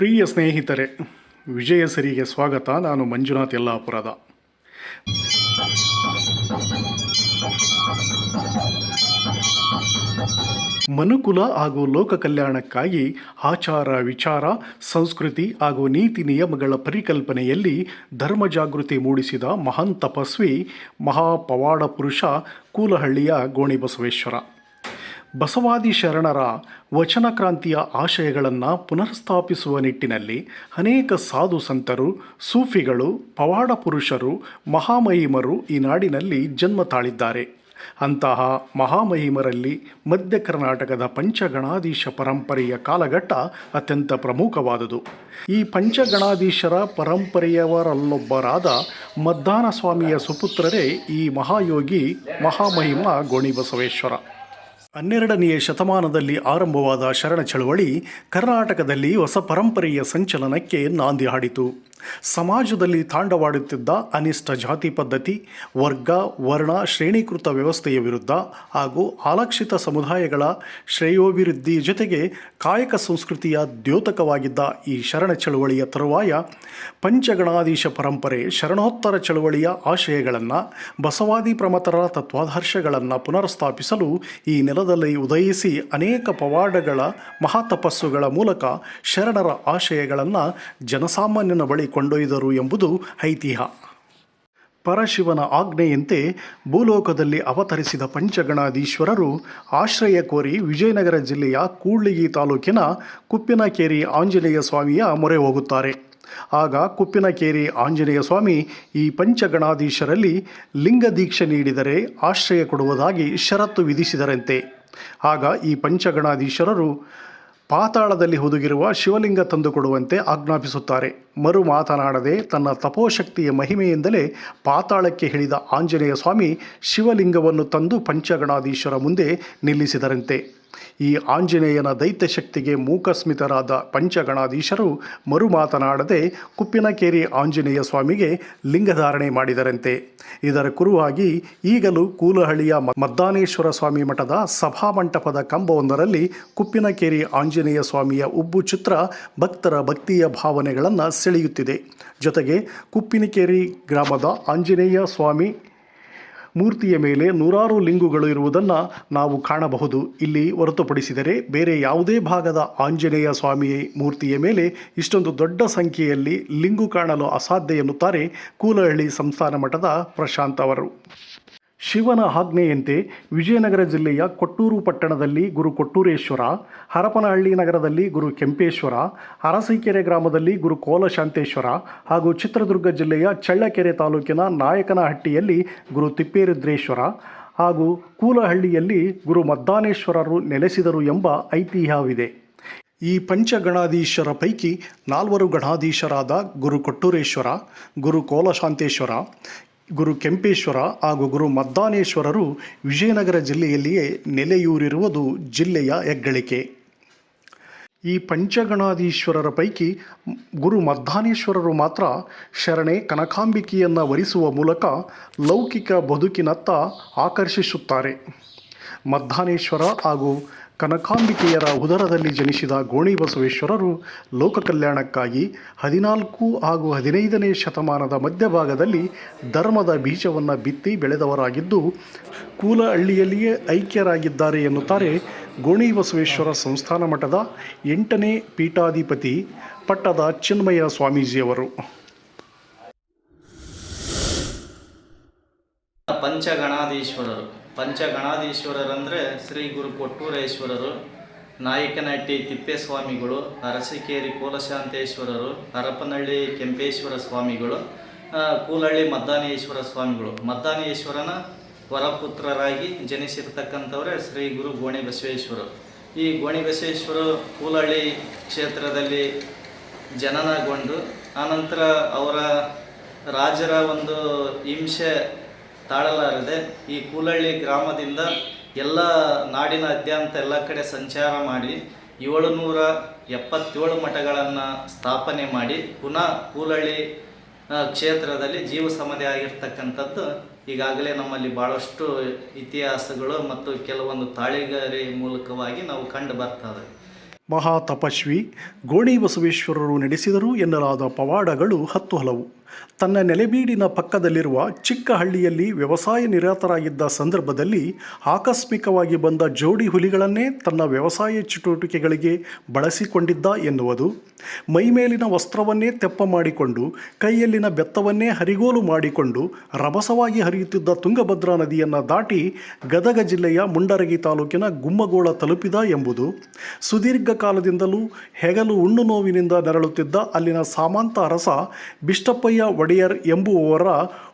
ಪ್ರಿಯ ಸ್ನೇಹಿತರೆ, ವಿಜಯ ಸರಿಗೆ ಸ್ವಾಗತ. ನಾನು ಮಂಜುನಾಥ್ ಯಲ್ಲಾಪುರದ. ಮನುಕುಲ ಹಾಗೂ ಲೋಕ ಕಲ್ಯಾಣಕ್ಕಾಗಿ ಆಚಾರ, ವಿಚಾರ, ಸಂಸ್ಕೃತಿ ಹಾಗೂ ನೀತಿ ನಿಯಮಗಳ ಪರಿಕಲ್ಪನೆಯಲ್ಲಿ ಧರ್ಮ ಜಾಗೃತಿ ಮೂಡಿಸಿದ ಮಹಾನ್ ತಪಸ್ವಿ ಮಹಾಪವಾಡ ಪುರುಷ ಕೂಲಹಳ್ಳಿಯ ಗೋಣಿಬಸವೇಶ್ವರ. ಬಸವಾದಿ ಶರಣರ ವಚನ ಕ್ರಾಂತಿಯ ಆಶಯಗಳನ್ನು ಪುನರ್ಸ್ಥಾಪಿಸುವ ನಿಟ್ಟಿನಲ್ಲಿ ಅನೇಕ ಸಾಧು ಸಂತರು, ಸೂಫಿಗಳು, ಪವಾಡ ಪುರುಷರು, ಮಹಾಮಹಿಮರು ಈ ನಾಡಿನಲ್ಲಿ ಜನ್ಮ ತಾಳಿದ್ದಾರೆ. ಅಂತಹ ಮಹಾಮಹಿಮರಲ್ಲಿ ಮಧ್ಯ ಕರ್ನಾಟಕದ ಪಂಚಗಣಾಧೀಶ ಪರಂಪರೆಯ ಕಾಲಘಟ್ಟ ಅತ್ಯಂತ ಪ್ರಮುಖವಾದುದು. ಈ ಪಂಚಗಣಾಧೀಶರ ಪರಂಪರೆಯವರಲ್ಲೊಬ್ಬರಾದ ಮದ್ದಾನ ಸ್ವಾಮಿಯ ಸುಪುತ್ರರೇ ಈ ಮಹಾಯೋಗಿ ಮಹಾಮಹಿಮ ಗೋಣಿಬಸವೇಶ್ವರ. ಹನ್ನೆರಡನೆಯ ಶತಮಾನದಲ್ಲಿ ಆರಂಭವಾದ ಶರಣ ಚಳವಳಿ ಕರ್ನಾಟಕದಲ್ಲಿ ಹೊಸ ಪರಂಪರೆಯ ಸಂಚಲನಕ್ಕೆ ನಾಂದಿ ಹಾಡಿತು. ಸಮಾಜದಲ್ಲಿ ತಾಂಡವಾಡುತ್ತಿದ್ದ ಅನಿಷ್ಟ ಜಾತಿ ಪದ್ಧತಿ, ವರ್ಗ, ವರ್ಣ, ಶ್ರೇಣೀಕೃತ ವ್ಯವಸ್ಥೆಯ ವಿರುದ್ಧ ಹಾಗೂ ಆಲಕ್ಷಿತ ಸಮುದಾಯಗಳ ಶ್ರೇಯೋಭಿವೃದ್ಧಿ ಜೊತೆಗೆ ಕಾಯಕ ಸಂಸ್ಕೃತಿಯ ದ್ಯೋತಕವಾಗಿದ್ದ ಈ ಶರಣ ಚಳುವಳಿಯ ತರುವಾಯ ಪಂಚಗಣಾಧೀಶ ಪರಂಪರೆ, ಶರಣೋತ್ತರ ಚಳುವಳಿಯ ಆಶಯಗಳನ್ನು, ಬಸವಾದಿ ಪ್ರಮತರ ತತ್ವಾದರ್ಶಗಳನ್ನು ಪುನರ್ಸ್ಥಾಪಿಸಲು ಈ ನೆಲದಲ್ಲಿ ಉದಯಿಸಿ ಅನೇಕ ಪವಾಡಗಳ ಮಹಾತಪಸ್ಸುಗಳ ಮೂಲಕ ಶರಣರ ಆಶಯಗಳನ್ನು ಜನಸಾಮಾನ್ಯನ ಬಳಿ ಕೊಂಡೊಯ್ದರು ಎಂಬುದು ಐತಿಹ್ಯ. ಪರಶಿವನ ಆಜ್ಞೆಯಂತೆ ಭೂಲೋಕದಲ್ಲಿ ಅವತರಿಸಿದ ಪಂಚಗಣಾಧೀಶ್ವರರು ಆಶ್ರಯ ಕೋರಿ ವಿಜಯನಗರ ಜಿಲ್ಲೆಯ ಕೂಡ್ಲಿಗಿ ತಾಲೂಕಿನ ಕುಪ್ಪಿನಕೇರಿ ಆಂಜನೇಯ ಸ್ವಾಮಿಯ ಮೊರೆ ಹೋಗುತ್ತಾರೆ. ಆಗ ಕುಪ್ಪಿನಕೇರಿ ಆಂಜನೇಯ ಸ್ವಾಮಿ ಈ ಪಂಚಗಣಾಧೀಶರಲ್ಲಿ ಲಿಂಗ ದೀಕ್ಷೆ ನೀಡಿದರೆ ಆಶ್ರಯ ಕೊಡುವುದಾಗಿ ಷರತ್ತು ವಿಧಿಸಿದರಂತೆ. ಆಗ ಈ ಪಂಚಗಣಾಧೀಶರರು ಪಾತಾಳದಲ್ಲಿ ಹುದುಗಿರುವ ಶಿವಲಿಂಗ ತಂದುಕೊಡುವಂತೆ ಆಜ್ಞಾಪಿಸುತ್ತಾರೆ. ಮರು ಮಾತನಾಡದೆ ತನ್ನ ತಪೋಶಕ್ತಿಯ ಮಹಿಮೆಯಿಂದಲೇ ಪಾತಾಳಕ್ಕೆ ಹಿಡಿದ ಆಂಜನೇಯ ಸ್ವಾಮಿ ಶಿವಲಿಂಗವನ್ನು ತಂದು ಪಂಚಗಣಾಧೀಶರ ಮುಂದೆ ನಿಲ್ಲಿಸಿದರಂತೆ. ಈ ಆಂಜನೇಯನ ದೈತ್ಯ ಶಕ್ತಿಗೆ ಮೂಕಸ್ಮಿತರಾದ ಪಂಚಗಣಾಧೀಶರು ಮರು ಮಾತನಾಡದೆ ಕುಪ್ಪಿನಕೇರಿ ಆಂಜನೇಯ ಸ್ವಾಮಿಗೆ ಲಿಂಗಧಾರಣೆ ಮಾಡಿದರಂತೆ. ಇದರ ಕುರುವಾಗಿ ಈಗಲೂ ಕೂಲಹಳ್ಳಿಯ ಮದ್ದಾನೇಶ್ವರ ಸ್ವಾಮಿ ಮಠದ ಸಭಾಮಂಟಪದ ಕಂಬವೊಂದರಲ್ಲಿ ಕುಪ್ಪಿನಕೇರಿ ಆಂಜನೇಯ ಸ್ವಾಮಿಯ ಉಬ್ಬು ಚಿತ್ರ ಭಕ್ತರ ಭಕ್ತಿಯ ಭಾವನೆಗಳನ್ನು ಸೆಳೆಯುತ್ತಿದೆ. ಜೊತೆಗೆ ಕುಪ್ಪಿನಕೇರಿ ಗ್ರಾಮದ ಆಂಜನೇಯ ಸ್ವಾಮಿ ಮೂರ್ತಿಯ ಮೇಲೆ ನೂರಾರು ಲಿಂಗುಗಳು ಇರುವುದನ್ನು ನಾವು ಕಾಣಬಹುದು. ಇಲ್ಲಿ ಹೊರತುಪಡಿಸಿದರೆ ಬೇರೆ ಯಾವುದೇ ಭಾಗದ ಆಂಜನೇಯ ಸ್ವಾಮಿ ಮೂರ್ತಿಯ ಮೇಲೆ ಇಷ್ಟೊಂದು ದೊಡ್ಡ ಸಂಖ್ಯೆಯಲ್ಲಿ ಲಿಂಗು ಕಾಣಲು ಅಸಾಧ್ಯ ಎನ್ನುತ್ತಾರೆ ಕೂಲಹಳ್ಳಿ ಸಂಸ್ಥಾನ ಮಠದ ಪ್ರಶಾಂತ್ ಅವರು. ಶಿವನ ಆಜ್ಞೆಯಂತೆ ವಿಜಯನಗರ ಜಿಲ್ಲೆಯ ಕೊಟ್ಟೂರು ಪಟ್ಟಣದಲ್ಲಿ ಗುರು ಕೊಟ್ಟೂರೇಶ್ವರ, ಹರಪನಹಳ್ಳಿ ನಗರದಲ್ಲಿ ಗುರು ಕೆಂಪೇಶ್ವರ, ಅರಸೀಕೆರೆ ಗ್ರಾಮದಲ್ಲಿ ಗುರು ಕೋಲಶಾಂತೇಶ್ವರ ಹಾಗೂ ಚಿತ್ರದುರ್ಗ ಜಿಲ್ಲೆಯ ಚಳ್ಳಕೆರೆ ತಾಲೂಕಿನ ನಾಯಕನಹಟ್ಟಿಯಲ್ಲಿ ಗುರು ತಿಪ್ಪೇರುದ್ರೇಶ್ವರ ಹಾಗೂ ಕೂಲಹಳ್ಳಿಯಲ್ಲಿ ಗುರು ಮದ್ದಾನೇಶ್ವರರು ನೆಲೆಸಿದರು ಎಂಬ ಐತಿಹ್ಯವಿದೆ. ಈ ಪಂಚಗಣಾಧೀಶರ ಪೈಕಿ ನಾಲ್ವರು ಗಣಾಧೀಶರಾದ ಗುರು ಕೊಟ್ಟೂರೇಶ್ವರ, ಗುರು ಕೋಲಶಾಂತೇಶ್ವರ ಗುರು ಕೆಂಪೇಶ್ವರ ಹಾಗೂ ಗುರು ಮದ್ದಾನೇಶ್ವರರು ವಿಜಯನಗರ ಜಿಲ್ಲೆಯಲ್ಲಿಯೇ ನೆಲೆಯೂರಿರುವುದು ಜಿಲ್ಲೆಯ ಹೆಗ್ಗಳಿಕೆ. ಈ ಪಂಚಗಣಾಧೀಶ್ವರರ ಪೈಕಿ ಗುರು ಮದ್ದಾನೇಶ್ವರರು ಮಾತ್ರ ಶರಣೆ ಕನಕಾಂಬಿಕೆಯನ್ನು ವರಿಸುವ ಮೂಲಕ ಲೌಕಿಕ ಬದುಕಿನತ್ತ ಆಕರ್ಷಿಸುತ್ತಾರೆ. ಮದ್ದಾನೇಶ್ವರ ಹಾಗೂ ಕನಕಾಂಬಿಕೆಯರ ಉದರದಲ್ಲಿ ಜನಿಸಿದ ಗೋಣಿ ಬಸವೇಶ್ವರರು ಲೋಕ ಕಲ್ಯಾಣಕ್ಕಾಗಿ ಹದಿನಾಲ್ಕು ಹಾಗೂ ಹದಿನೈದನೇ ಶತಮಾನದ ಮಧ್ಯಭಾಗದಲ್ಲಿ ಧರ್ಮದ ಬೀಜವನ್ನು ಬಿತ್ತಿ ಬೆಳೆದವರಾಗಿದ್ದು, ಕೂಲಹಳ್ಳಿಯಲ್ಲಿಯೇ ಐಕ್ಯರಾಗಿದ್ದಾರೆ ಎನ್ನುತ್ತಾರೆ ಗೋಣಿ ಬಸವೇಶ್ವರ ಸಂಸ್ಥಾನ ಮಠದ ಎಂಟನೇ ಪೀಠಾಧಿಪತಿ ಪಟ್ಟದ ಚಿನ್ಮಯ ಸ್ವಾಮೀಜಿಯವರು. ಪಂಚಗಣಾಧೀಶ್ವರರು. ಪಂಚಗಣಾಧೀಶ್ವರರಂದರೆ ಶ್ರೀ ಗುರು ಕೊಟ್ಟೂರೇಶ್ವರರು, ನಾಯಕನಹಟ್ಟಿ ತಿಪ್ಪೇಸ್ವಾಮಿಗಳು, ಅರಸಿಕೇರಿ ಕೋಲಶಾಂತೇಶ್ವರರು, ಹರಪನಹಳ್ಳಿ ಕೆಂಪೇಶ್ವರ ಸ್ವಾಮಿಗಳು ಕೂಲಹಳ್ಳಿ ಮದ್ದಾನೇಶ್ವರ ಸ್ವಾಮಿಗಳು. ಮದ್ದಾನೇಶ್ವರನ ವರಪುತ್ರರಾಗಿ ಜನಿಸಿರ್ತಕ್ಕಂಥವರೇ ಶ್ರೀ ಗುರು ಗೋಣಿ ಬಸವೇಶ್ವರರು ಈ ಗೋಣಿ ಬಸವೇಶ್ವರರು ಕೂಲಹಳ್ಳಿ ಕ್ಷೇತ್ರದಲ್ಲಿ ಜನನಗೊಂಡು, ಆನಂತರ ಅವರ ರಾಜರ ಒಂದು ಹಿಂಸೆ ತಾಳಲಾರದೆ ಈ ಕೂಲಳ್ಳಿ ಗ್ರಾಮದಿಂದ ಎಲ್ಲ ನಾಡಿನಾದ್ಯಂತ ಎಲ್ಲ ಕಡೆ ಸಂಚಾರ ಮಾಡಿ ಏಳುನೂರ ಎಪ್ಪತ್ತೇಳು ಮಠಗಳನ್ನು ಸ್ಥಾಪನೆ ಮಾಡಿ ಪುನಃ ಕೂಲಳ್ಳಿ ಕ್ಷೇತ್ರದಲ್ಲಿ ಜೀವ ಸಮಾಧಿ ಆಗಿರ್ತಕ್ಕಂಥದ್ದು ಈಗಾಗಲೇ ನಮ್ಮಲ್ಲಿ ಭಾಳಷ್ಟು ಇತಿಹಾಸಗಳು ಮತ್ತು ಕೆಲವೊಂದು ತಾಳಿಗಾರಿ ಮೂಲಕವಾಗಿ ನಾವು ಕಂಡು ಬರ್ತದೆ ಮಹಾ ತಪಸ್ವಿ ಗೋಣಿ ಬಸವೇಶ್ವರರು ನಡೆಸಿದರು ಎನ್ನಲಾದ ಪವಾಡಗಳು ಹತ್ತು ಹಲವು. ತನ್ನ ನೆಲೆಬೀಡಿನ ಪಕ್ಕದಲ್ಲಿರುವ ಚಿಕ್ಕ ಹಳ್ಳಿಯಲ್ಲಿ ವ್ಯವಸಾಯ ನಿರತರಾಗಿದ್ದ ಸಂದರ್ಭದಲ್ಲಿ ಆಕಸ್ಮಿಕವಾಗಿ ಬಂದ ಜೋಡಿ ಹುಲಿಗಳನ್ನೇ ತನ್ನ ವ್ಯವಸಾಯ ಚಟುವಟಿಕೆಗಳಿಗೆ ಬಳಸಿಕೊಂಡಿದ್ದ ಎನ್ನುವುದು. ಮೈಮೇಲಿನ ವಸ್ತ್ರವನ್ನೇ ತೆಪ್ಪ ಮಾಡಿಕೊಂಡು, ಕೈಯಲ್ಲಿನ ಬೆತ್ತವನ್ನೇ ಹರಿಗೋಲು ಮಾಡಿಕೊಂಡು, ರಭಸವಾಗಿ ಹರಿಯುತ್ತಿದ್ದ ತುಂಗಭದ್ರಾ ನದಿಯನ್ನು ದಾಟಿ ಗದಗ ಜಿಲ್ಲೆಯ ಮುಂಡರಗಿ ತಾಲೂಕಿನ ಗುಮ್ಮಗೋಳ ತಲುಪಿದ ಎಂಬುದು. ಸುದೀರ್ಘ ಕಾಲದಿಂದಲೂ ಹೆಗಲು ಉಣ್ಣು ನೋವಿನಿಂದ ನರಳುತ್ತಿದ್ದ ಅಲ್ಲಿನ ಸಾಮಂತ ಅರಸ ಬಿಷ್ಟಪ್ಪಯ್ಯ ಒಡೆಯರ್ ಎಂಬುವವರ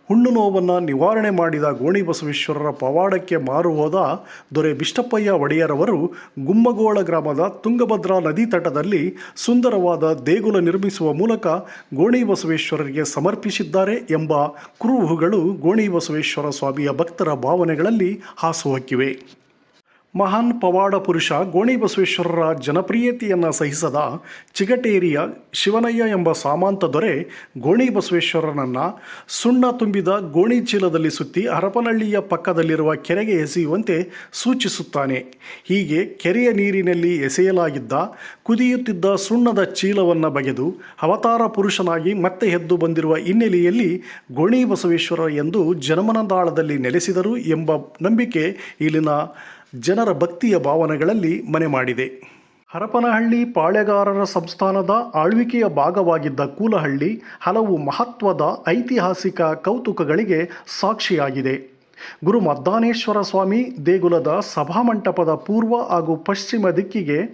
ಹುಣ್ಣು ನೋವನ್ನು ನಿವಾರಣೆ ಮಾಡಿದ ಗೋಣಿ ಬಸವೇಶ್ವರರ ಪವಾಡಕ್ಕೆ ಮಾರು ಹೋದ ದೊರೆ ಬಿಷ್ಟಪ್ಪಯ್ಯ ಒಡೆಯರವರು ಗುಮ್ಮಗೋಳ ಗ್ರಾಮದ ತುಂಗಭದ್ರಾ ನದಿ ತಟದಲ್ಲಿ ಸುಂದರವಾದ ದೇಗುಲ ನಿರ್ಮಿಸುವ ಮೂಲಕ ಗೋಣಿ ಬಸವೇಶ್ವರರಿಗೆ ಸಮರ್ಪಿಸಿದ್ದಾರೆ ಎಂಬ ಕುರುಹುಗಳು ಗೋಣಿ ಬಸವೇಶ್ವರ ಸ್ವಾಮಿಯ ಭಕ್ತರ ಭಾವನೆಗಳಲ್ಲಿ ಹಾಸುಹೊಕ್ಕಿವೆ ಮಹಾನ್ ಪವಾಡ ಪುರುಷ ಗೋಣಿ ಬಸವೇಶ್ವರರ ಜನಪ್ರಿಯತೆಯನ್ನು ಸಹಿಸದ ಚಿಗಟೇರಿಯ ಶಿವನಯ್ಯ ಎಂಬ ಸಾಮಾಂತ ದೊರೆ ಗೋಣಿ ಬಸವೇಶ್ವರನನ್ನು ಸುಣ್ಣ ತುಂಬಿದ ಗೋಣಿ ಚೀಲದಲ್ಲಿ ಸುತ್ತಿ ಹರಪನಹಳ್ಳಿಯ ಪಕ್ಕದಲ್ಲಿರುವ ಕೆರೆಗೆ ಎಸೆಯುವಂತೆ ಸೂಚಿಸುತ್ತಾನೆ. ಹೀಗೆ ಕೆರೆಯ ನೀರಿನಲ್ಲಿ ಎಸೆಯಲಾಗಿದ್ದ, ಕುದಿಯುತ್ತಿದ್ದ ಸುಣ್ಣದ ಚೀಲವನ್ನು ಬಗೆದು ಅವತಾರ ಪುರುಷನಾಗಿ ಮತ್ತೆ ಎದ್ದು ಬಂದಿರುವ ಹಿನ್ನೆಲೆಯಲ್ಲಿ ಗೋಣಿ ಬಸವೇಶ್ವರ ಎಂದು ಜನಮನದಾಳದಲ್ಲಿ ನೆಲೆಸಿದರು ಎಂಬ ನಂಬಿಕೆ ಇಲ್ಲಿನ ಜನರ ಭಕ್ತಿಯ ಭಾವನೆಗಳಲ್ಲಿ ಮನೆ ಮಾಡಿದೆ. ಹರಪನಹಳ್ಳಿ ಪಾಳೆಗಾರರ ಸಂಸ್ಥಾನದ ಆಳ್ವಿಕೆಯ ಭಾಗವಾಗಿದ್ದ ಕೂಲಹಳ್ಳಿ ಹಲವು ಮಹತ್ವದ ಐತಿಹಾಸಿಕ ಕೌತುಕಗಳಿಗೆ ಸಾಕ್ಷಿಯಾಗಿದೆ. ಗುರು ಮದ್ದಾನೇಶ್ವರ ಸ್ವಾಮಿ ದೇಗುಲದ ಸಭಾಮಂಟಪದ ಪೂರ್ವ ಹಾಗೂ ಪಶ್ಚಿಮ ದಿಕ್ಕಿಗೆ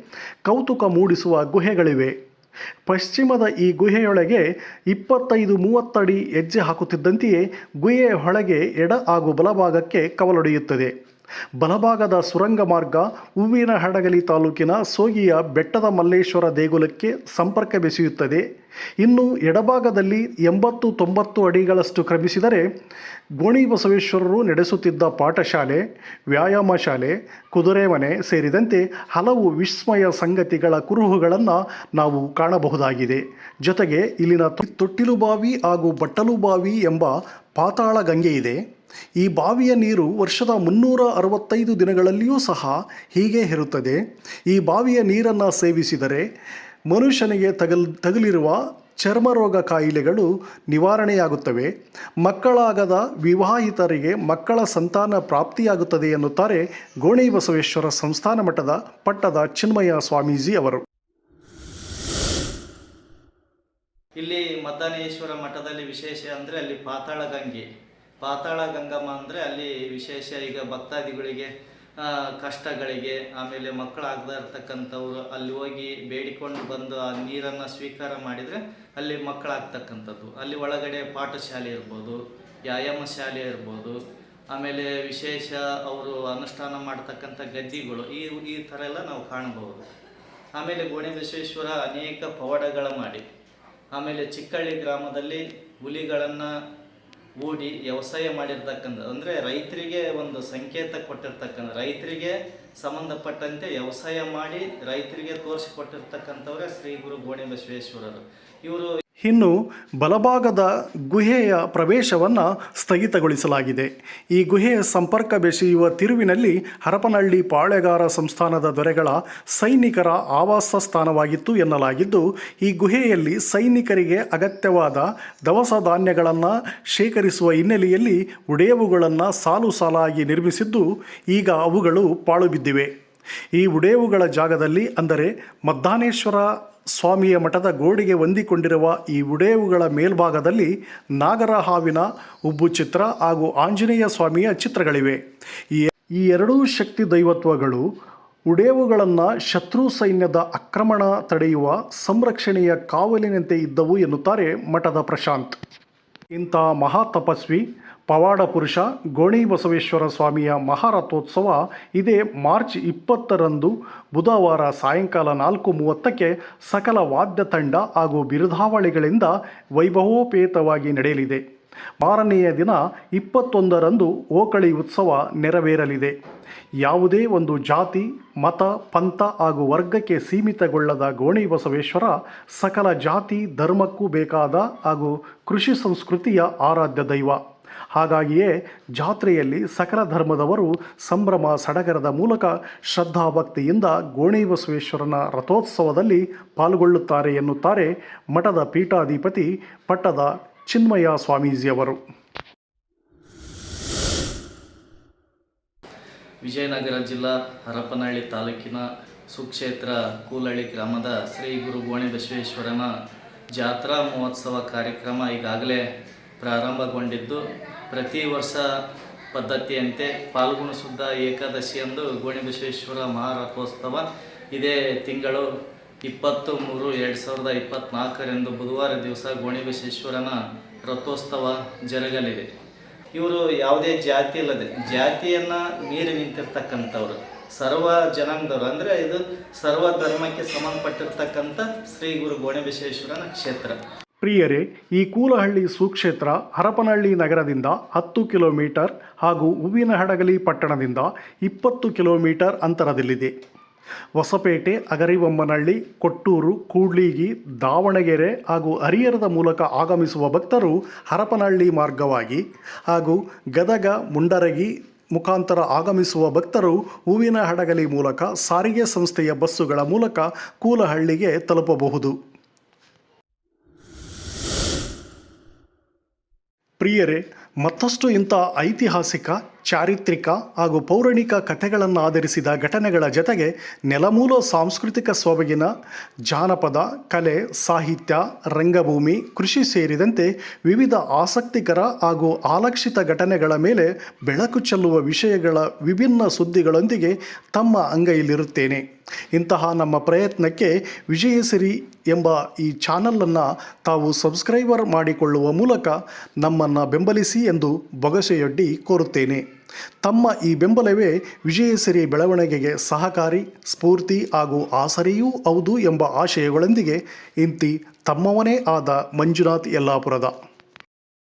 ಕೌತುಕ ಮೂಡಿಸುವ ಗುಹೆಗಳಿವೆ. ಪಶ್ಚಿಮದ ಈ ಗುಹೆಯೊಳಗೆ ಇಪ್ಪತ್ತೈದು ಮೂವತ್ತಡಿ ಹೆಜ್ಜೆ ಹಾಕುತ್ತಿದ್ದಂತೆಯೇ ಗುಹೆಯ ಒಳಗೆ ಎಡ ಹಾಗೂ ಬಲಭಾಗಕ್ಕೆ ಕವಲೊಡೆಯುತ್ತದೆ. ಬಲಭಾಗದ ಸುರಂಗ ಮಾರ್ಗ ಹೂವಿನ ಹಡಗಲಿ ತಾಲೂಕಿನ ಸೋಗಿಯ ಬೆಟ್ಟದ ಮಲ್ಲೇಶ್ವರ ದೇಗುಲಕ್ಕೆ ಸಂಪರ್ಕ ಬೆಸೆಯುತ್ತದೆ. ಇನ್ನು ಎಡಭಾಗದಲ್ಲಿ ಎಂಬತ್ತು ತೊಂಬತ್ತು ಅಡಿಗಳಷ್ಟು ಕ್ರಮಿಸಿದರೆ ಗೋಣಿ ಬಸವೇಶ್ವರರು ನಡೆಸುತ್ತಿದ್ದ ಪಾಠಶಾಲೆ, ವ್ಯಾಯಾಮ ಶಾಲೆ, ಕುದುರೆ ಮನೆ ಸೇರಿದಂತೆ ಹಲವು ವಿಸ್ಮಯ ಸಂಗತಿಗಳ ಕುರುಹುಗಳನ್ನು ನಾವು ಕಾಣಬಹುದಾಗಿದೆ. ಜೊತೆಗೆ ಇಲ್ಲಿನ ತೊಟ್ಟಿಲುಬಾವಿ ತೊಟ್ಟಿಲು ಬಾವಿ ಹಾಗೂ ಬಟ್ಟಲುಬಾವಿ ಎಂಬ ಪಾತಾಳ ಗಂಗೆ ಇದೆ. ಈ ಬಾವಿಯ ನೀರು ವರ್ಷದ ಮುನ್ನೂರ ಅರವತ್ತೈದು ದಿನಗಳಲ್ಲಿಯೂ ಸಹ ಹೀಗೆ ಇರುತ್ತದೆ ಈ ಬಾವಿಯ ನೀರನ್ನು ಸೇವಿಸಿದರೆ ಮನುಷ್ಯನಿಗೆ ತಗಲ್, ತಗುಲಿರುವ ಚರ್ಮರೋಗ ಕಾಯಿಲೆಗಳು ನಿವಾರಣೆಯಾಗುತ್ತವೆ. ಮಕ್ಕಳಾಗದ ವಿವಾಹಿತರಿಗೆ ಮಕ್ಕಳ ಸಂತಾನ ಪ್ರಾಪ್ತಿಯಾಗುತ್ತದೆ ಎನ್ನುತ್ತಾರೆ ಗೋಣಿ ಬಸವೇಶ್ವರ ಸಂಸ್ಥಾನ ಮಠದ ಪಟ್ಟದ ಚಿನ್ಮಯ ಸ್ವಾಮೀಜಿ ಅವರು. ಇಲ್ಲಿ ಮದ್ದಾನೇಶ್ವರ ಮಠದಲ್ಲಿ ವಿಶೇಷ ಅಂದರೆ ಅಲ್ಲಿ ಪಾತಾಳ ಗಂಗೆ ಪಾತಾಳ ಗಂಗಮ್ಮ ಅಂದರೆ ಅಲ್ಲಿ ವಿಶೇಷ ಈಗ ಭಕ್ತಾದಿಗಳಿಗೆ ಕಷ್ಟಗಳಿಗೆ, ಆಮೇಲೆ ಮಕ್ಕಳಾಗದೇ ಇರ್ತಕ್ಕಂಥವ್ರು, ಅಲ್ಲಿ ಹೋಗಿ ಬೇಡಿಕೊಂಡು ಬಂದು ಆ ನೀರನ್ನು ಸ್ವೀಕಾರ ಮಾಡಿದರೆ ಅಲ್ಲಿ ಮಕ್ಕಳಾಗ್ತಕ್ಕಂಥದ್ದು. ಅಲ್ಲಿ ಒಳಗಡೆ ಪಾಠಶಾಲೆ ಇರ್ಬೋದು ವ್ಯಾಯಾಮ ಶಾಲೆ ಇರ್ಬೋದು, ಆಮೇಲೆ ವಿಶೇಷ ಅವರು ಅನುಷ್ಠಾನ ಮಾಡ್ತಕ್ಕಂಥ ಗದ್ದಿಗಳು, ಈ ಈ ಥರ ಎಲ್ಲ ನಾವು ಕಾಣಬಹುದು ಆಮೇಲೆ ಗೋಣೆ ಬಸವೇಶ್ವರ ಅನೇಕ ಪವಾಡಗಳ ಮಾಡಿ, ಆಮೇಲೆ ಚಿಕ್ಕಳ್ಳಿ ಗ್ರಾಮದಲ್ಲಿ ಹುಲಿಗಳನ್ನು ಹೂಡಿ ವ್ಯವಸಾಯ ಮಾಡಿರ್ತಕ್ಕಂಥ ಅಂದರೆ ರೈತರಿಗೆ ಒಂದು ಸಂಕೇತ ಕೊಟ್ಟಿರ್ತಕ್ಕಂಥ ರೈತರಿಗೆ ಸಂಬಂಧಪಟ್ಟಂತೆ ವ್ಯವಸಾಯ ಮಾಡಿ ರೈತರಿಗೆ ತೋರಿಸಿಕೊಟ್ಟಿರ್ತಕ್ಕಂಥವ್ರೆ ಶ್ರೀ ಗುರು ಗೋಣಿ ಬಸವೇಶ್ವರರು ಇವರು ಇನ್ನು ಬಲಭಾಗದ ಗುಹೆಯ ಪ್ರವೇಶವನ್ನು ಸ್ಥಗಿತಗೊಳಿಸಲಾಗಿದೆ. ಈ ಗುಹೆಯ ಸಂಪರ್ಕ ಬೆಸೆಯುವ ತಿರುವಿನಲ್ಲಿ ಹರಪನಹಳ್ಳಿ ಪಾಳೆಗಾರ ಸಂಸ್ಥಾನದ ದೊರೆಗಳ ಸೈನಿಕರ ಆವಾಸ ಸ್ಥಾನವಾಗಿತ್ತು ಎನ್ನಲಾಗಿದ್ದು, ಈ ಗುಹೆಯಲ್ಲಿ ಸೈನಿಕರಿಗೆ ಅಗತ್ಯವಾದ ದವಸ ಧಾನ್ಯಗಳನ್ನು ಶೇಖರಿಸುವ ಹಿನ್ನೆಲೆಯಲ್ಲಿ ಉಡೇವುಗಳನ್ನು ಸಾಲು ಸಾಲಾಗಿ ನಿರ್ಮಿಸಿದ್ದು, ಈಗ ಅವುಗಳು ಪಾಳು ಬಿದ್ದಿವೆ ಈ ಉಡೇವುಗಳ ಜಾಗದಲ್ಲಿ ಅಂದರೆ ಮದ್ದಾನೇಶ್ವರ ಸ್ವಾಮಿಯ ಮಠದ ಗೋಡೆಗೆ ಹೊಂದಿಕೊಂಡಿರುವ ಈ ಉಡೇವುಗಳ ಮೇಲ್ಭಾಗದಲ್ಲಿ ನಾಗರ ಹಾವಿನ ಉಬ್ಬು ಚಿತ್ರ ಹಾಗೂ ಆಂಜನೇಯ ಸ್ವಾಮಿಯ ಚಿತ್ರಗಳಿವೆ. ಈ ಈ ಎರಡೂ ಶಕ್ತಿ ದೈವತ್ವಗಳು ಉಡೇವುಗಳನ್ನು ಶತ್ರು ಸೈನ್ಯದ ಆಕ್ರಮಣ ತಡೆಯುವ ಸಂರಕ್ಷಣೆಯ ಕಾವಲಿನಂತೆ ಇದ್ದವು ಎನ್ನುತ್ತಾರೆ ಮಠದ ಪ್ರಶಾಂತ್. ಇಂಥ ಮಹಾ ತಪಸ್ವಿ ಪವಾಡ ಪುರುಷ ಗೋಣಿ ಬಸವೇಶ್ವರ ಸ್ವಾಮಿಯ ಮಹಾರಥೋತ್ಸವ ಇದೇ ಮಾರ್ಚ್ ಇಪ್ಪತ್ತರಂದು ಬುಧವಾರ ಸಾಯಂಕಾಲ ನಾಲ್ಕು ಮೂವತ್ತಕ್ಕೆ ಸಕಲ ವಾದ್ಯ ತಂಡ ಹಾಗೂ ಬಿರುದಾವಳಿಗಳಿಂದ ವೈಭವೋಪೇತವಾಗಿ ನಡೆಯಲಿದೆ. ಮಾರನೆಯ ದಿನ ಇಪ್ಪತ್ತೊಂದರಂದು ಓಕಳಿ ಉತ್ಸವ ನೆರವೇರಲಿದೆ. ಯಾವುದೇ ಒಂದು ಜಾತಿ, ಮತ, ಪಂಥ ಹಾಗೂ ವರ್ಗಕ್ಕೆ ಸೀಮಿತಗೊಳ್ಳದ ಗೋಣಿ ಬಸವೇಶ್ವರ ಸಕಲ ಜಾತಿ, ಧರ್ಮಕ್ಕೂ ಬೇಕಾದ ಹಾಗೂ ಕೃಷಿ ಸಂಸ್ಕೃತಿಯ ಆರಾಧ್ಯ ದೈವ. ಹಾಗಾಗಿಯೇ ಜಾತ್ರೆಯಲ್ಲಿ ಸಕಲ ಧರ್ಮದವರು ಸಂಭ್ರಮ ಸಡಗರದ ಮೂಲಕ ಶ್ರದ್ಧಾಭಕ್ತಿಯಿಂದ ಗೋಣಿ ಬಸವೇಶ್ವರನ ರಥೋತ್ಸವದಲ್ಲಿ ಪಾಲ್ಗೊಳ್ಳುತ್ತಾರೆ ಎನ್ನುತ್ತಾರೆ ಮಠದ ಪೀಠಾಧಿಪತಿ ಪಟ್ಟದ ಚಿನ್ಮಯ ಸ್ವಾಮೀಜಿಯವರು. ವಿಜಯನಗರ ಜಿಲ್ಲಾ ಹರಪನಹಳ್ಳಿ ತಾಲೂಕಿನ ಸುಕ್ಷೇತ್ರ ಕೂಲಹಳ್ಳಿ ಗ್ರಾಮದ ಶ್ರೀ ಗುರು ಗೋಣಿ ಬಸವೇಶ್ವರನ ಜಾತ್ರಾ ಮಹೋತ್ಸವ ಕಾರ್ಯಕ್ರಮ ಈಗಾಗಲೇ ಪ್ರಾರಂಭಗೊಂಡಿದ್ದು. ಪ್ರತಿ ವರ್ಷ ಪದ್ಧತಿಯಂತೆ ಪಾಲ್ಗುಣ ಶುದ್ಧ ಏಕಾದಶಿಯಂದು ಗೋಣಿಬಸವೇಶ್ವರ ಮಹಾರಥೋತ್ಸವ. ಇದೇ ತಿಂಗಳು ಇಪ್ಪತ್ತು ಮೂರು ಎರಡು ಸಾವಿರದ ಇಪ್ಪತ್ತ್ನಾಲ್ಕರಂದು ಬುಧವಾರ ದಿವಸ ಗೋಣಿಬಸವೇಶ್ವರನ ರಥೋತ್ಸವ ಜರುಗಲಿದೆ. ಇವರು ಯಾವುದೇ ಜಾತಿ ಇಲ್ಲದೆ, ಜಾತಿಯನ್ನು ಮೀರಿ ನಿಂತಿರ್ತಕ್ಕಂಥವ್ರು. ಸರ್ವ ಜನಾಂಗದವರು. ಅಂದರೆ ಇದು ಸರ್ವ ಧರ್ಮಕ್ಕೆ ಸಂಬಂಧಪಟ್ಟಿರ್ತಕ್ಕಂಥ ಶ್ರೀ ಗುರು ಗೋಣಿಬಸವೇಶ್ವರನ ಕ್ಷೇತ್ರ. ಪ್ರಿಯರೇ, ಈ ಕೂಲಹಳ್ಳಿ ಸುಕ್ಷೇತ್ರ ಹರಪನಹಳ್ಳಿ ನಗರದಿಂದ ಹತ್ತು ಕಿಲೋಮೀಟರ್ ಹಾಗೂ ಹೂವಿನಹಡಗಲಿ ಪಟ್ಟಣದಿಂದ ಇಪ್ಪತ್ತು ಕಿಲೋಮೀಟರ್ ಅಂತರದಲ್ಲಿದೆ. ಹೊಸಪೇಟೆ, ಅಗರಿಬೊಮ್ಮನಹಳ್ಳಿ, ಕೊಟ್ಟೂರು, ಕೂಡ್ಲಿಗಿ, ದಾವಣಗೆರೆ ಹಾಗೂ ಹರಿಹರದ ಮೂಲಕ ಆಗಮಿಸುವ ಭಕ್ತರು ಹರಪನಹಳ್ಳಿ ಮಾರ್ಗವಾಗಿ ಹಾಗೂ ಗದಗ, ಮುಂಡರಗಿ ಮುಖಾಂತರ ಆಗಮಿಸುವ ಭಕ್ತರು ಹೂವಿನ ಹಡಗಲಿ ಮೂಲಕ ಸಾರಿಗೆ ಸಂಸ್ಥೆಯ ಬಸ್ಸುಗಳ ಮೂಲಕ ಕೂಲಹಳ್ಳಿಗೆ ತಲುಪಬಹುದು. ಪ್ರಿಯರೇ ಮತ್ತಷ್ಟು ಇಂಥ ಐತಿಹಾಸಿಕ ಚಾರಿತ್ರಿಕ ಹಾಗೂ ಪೌರಾಣಿಕ ಕಥೆಗಳನ್ನು ಆಧರಿಸಿದ ಘಟನೆಗಳ ಜೊತೆಗೆ ನೆಲಮೂಲ ಸಾಂಸ್ಕೃತಿಕ ಸೊಬಗಿನ ಜಾನಪದ, ಕಲೆ, ಸಾಹಿತ್ಯ, ರಂಗಭೂಮಿ, ಕೃಷಿ ಸೇರಿದಂತೆ ವಿವಿಧ ಆಸಕ್ತಿಕರ ಹಾಗೂ ಆಲಕ್ಷಿತ ಘಟನೆಗಳ ಮೇಲೆ ಬೆಳಕು ಚೆಲ್ಲುವ ವಿಷಯಗಳ ವಿಭಿನ್ನ ಸುದ್ದಿಗಳೊಂದಿಗೆ ತಮ್ಮ ಅಂಗೈಯಲ್ಲಿರುತ್ತೇನೆ. ಇಂತಹ ನಮ್ಮ ಪ್ರಯತ್ನಕ್ಕೆ ವಿಜಯಸಿರಿ ಎಂಬ ಈ ಚಾನಲನ್ನು ತಾವು ಸಬ್ಸ್ಕ್ರೈಬರ್ ಮಾಡಿಕೊಳ್ಳುವ ಮೂಲಕ ನಮ್ಮನ್ನು ಬೆಂಬಲಿಸಿ ಎಂದು ಬೊಗಸೆಯೊಡ್ಡಿ ಕೋರುತ್ತೇನೆ. ತಮ್ಮ ಈ ಬೆಂಬಲವೇ ವಿಜಯಸಿರಿ ಬೆಳವಣಿಗೆಗೆ ಸಹಕಾರಿ, ಸ್ಫೂರ್ತಿ ಹಾಗೂ ಆಸರೆಯೂ ಹೌದು ಎಂಬ ಆಶಯಗಳೊಂದಿಗೆ ಇಂತಿ ತಮ್ಮವನೇ ಆದ ಮಂಜುನಾಥ್ ಯಲ್ಲಾಪುರದ